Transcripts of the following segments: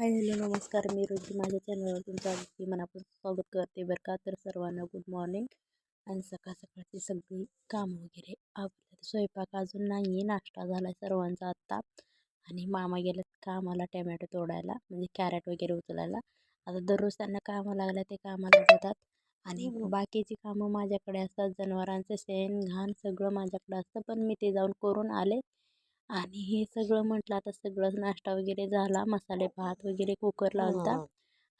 Hi hello नमस्कार. मी रोजी माझ्या चॅनलवर तुमचं अगदी मनापासून स्वागत करते बरं का. तर सर्वांना गुड मॉर्निंग आणि सकाळ सकाळची सगळी कामं वगैरे. आवडतात स्वयंपाक अजून नाही आहे नाश्ता झाला आहे सर्वांचा आत्ता. आणि मामा गेलेत कामाला टमॅटो तोडायला म्हणजे कॅरेट वगैरे उचलायला. आता दररोज त्यांना कामं लागल्या ते कामाला जातात. आणि बाकीची कामं माझ्याकडे असतात. जनावरांचं शेण घाण सगळं माझ्याकडे असतं. पण मी ते जाऊन करून आले. आणि हे सगळं म्हटलं आता सगळं नाश्ता वगैरे झाला मसाले भात वगैरे कुकर लावता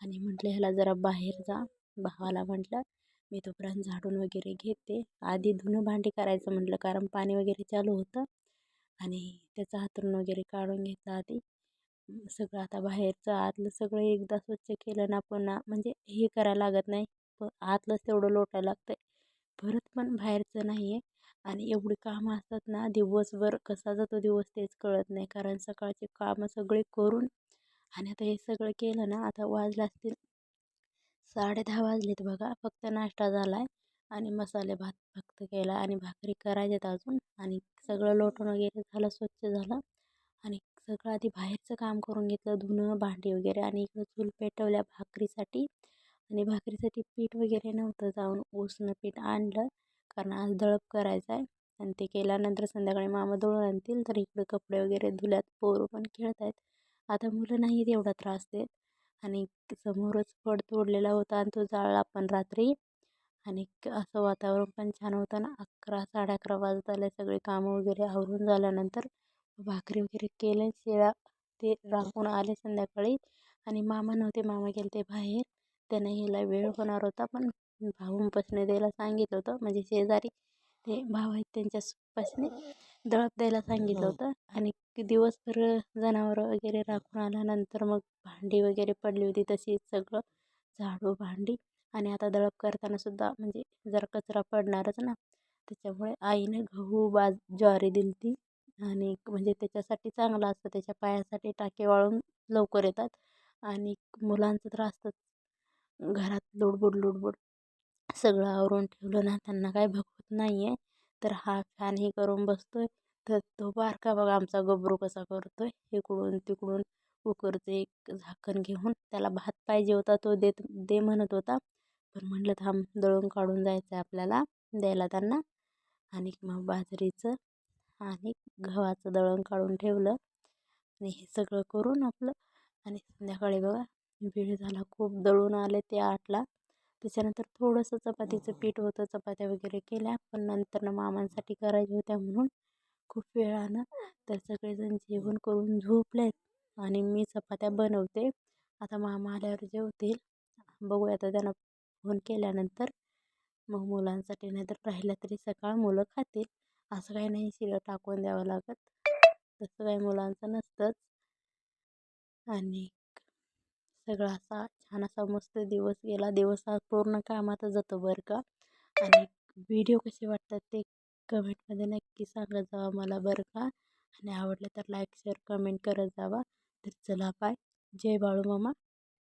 आणि म्हटलं ह्याला जरा बाहेर जा. भावाला म्हटलं मी तोपर्यंत झाडून वगैरे घेते. आधी धुणं भांडी करायचं म्हटलं कारण पाणी वगैरे चालू होतं. आणि त्याचं हातरून वगैरे काढून घेतलं आधी. सगळं आता बाहेरचं आतलं सगळं एकदा स्वच्छ केलं ना पुन्हा म्हणजे हे करायला लागत नाही. आतलंच तेवढं लोटायला लागतं परत पण बाहेरचं नाही आहे आणि एवढी कामं असतात ना दिवसभर कसा जातो दिवस तेच कळत नाही. कारण सकाळचे कामं सगळे करून आणि आता हे सगळं केलं ना आता वाजले असतील साडे दहा वाजलेत बघा. फक्त नाश्ता झाला आहे आणि मसाले भात फक्त केला आणि भाकरी करायच्यात अजून आणि सगळं लोटून वगैरे झालं स्वच्छ झालं आणि सगळं आधी बाहेरचं काम करून घेतलं धुणं भांडी वगैरे आणि इकडं चूल पेटवल्या भाकरीसाठी आणि भाकरीसाठी पीठ वगैरे नव्हतं जाऊन उसणं पीठ आणलं कारण आज दळप करायचा आहे. आणि ते केल्यानंतर संध्याकाळी मामा दळून आणतील. तर इकडे कपडे वगैरे धुल्यात पोरं पण खेळत आहेत आता मुलं नाहीत एवढा त्रास देत. आणि समोरच फड तोडलेला होता आणि तो जाळला पण रात्री. आणि असं वातावरण पण छान होतं ना अकरा साडे अकरा वाजत आले. सगळे कामं वगैरे आवरून झाल्यानंतर भाकरी वगैरे केले. शिळा ते राखून आले संध्याकाळी. आणि मामा नव्हते. मामा गेले ते बाहेर. त्यांना यायला वेळ होणार होता. पण भाऊंपासने द्यायला सांगितलं होतं. म्हणजे शेजारी ते भाव आहेत त्यांच्यापासने दळप द्यायला सांगितलं होतं. आणि दिवसभर जनावरं वगैरे राखून आल्यानंतर मग भांडी वगैरे पडली होती. तशीच सगळं झाडू भांडी. आणि आता दळप करताना सुद्धा म्हणजे जरा कचरा पडणारच ना त्याच्यामुळे आईने गहू बाज ज्वारी दिली ती आणि म्हणजे त्याच्यासाठी चांगलं असतं. त्याच्या पायासाठी टाके वाळून लवकर येतात. आणि मुलांचं तर असतंच घरात लुडबुड लुडबुड. सगळं आवरून ठेवलं ना त्यांना काय बघत नाही आहे तर हा फॅनही करून बसतो आहे तर तो बारका बघा आमचा गबरू कसा करतो आहे इकडून तिकडून कुकरचं एक झाकण घेऊन. त्याला भात पाहिजे होता तो देत दे म्हणत होता. पण म्हटलं थांब दळून काढून जायचं आहे आपल्याला द्यायला त्यांना. आणि मग बाजरीचं आणि गव्हाचं दळण काढून ठेवलं. आणि हे सगळं करून आपलं आणि संध्याकाळी बघा वेळ झाला खूप. दळून आले ते आठला. त्याच्यानंतर थोडंसं चपातीचं पीठ होतं चपात्या वगैरे केल्या. पण नंतर मामांसाठी करायच्या होत्या म्हणून खूप वेळानं तर सगळेजण जेवण करून झोपलेत आणि मी चपात्या बनवते. आता मामा आल्यावर जेवतील. बघूया आता त्यांना फोन केल्यानंतर. मग मुलांसाठी नाही तर राहिल्या तरी सकाळ मुलं खातील. असं काही नाही शिळं टाकून द्यावं लागत. तसं काही मुलांचं नसतंच. आणि सगळा असा छान असा मस्त दिवस गेला. दिवस हा पूर्ण कामातच जातो बरं का. आणि व्हिडिओ कसे वाटतात ते कमेंटमध्ये नक्की सांगत जावा मला बरं का. आणि आवडलं तर लाईक शेअर कमेंट करत जावा. तर चला बाय जय बाळू मामा.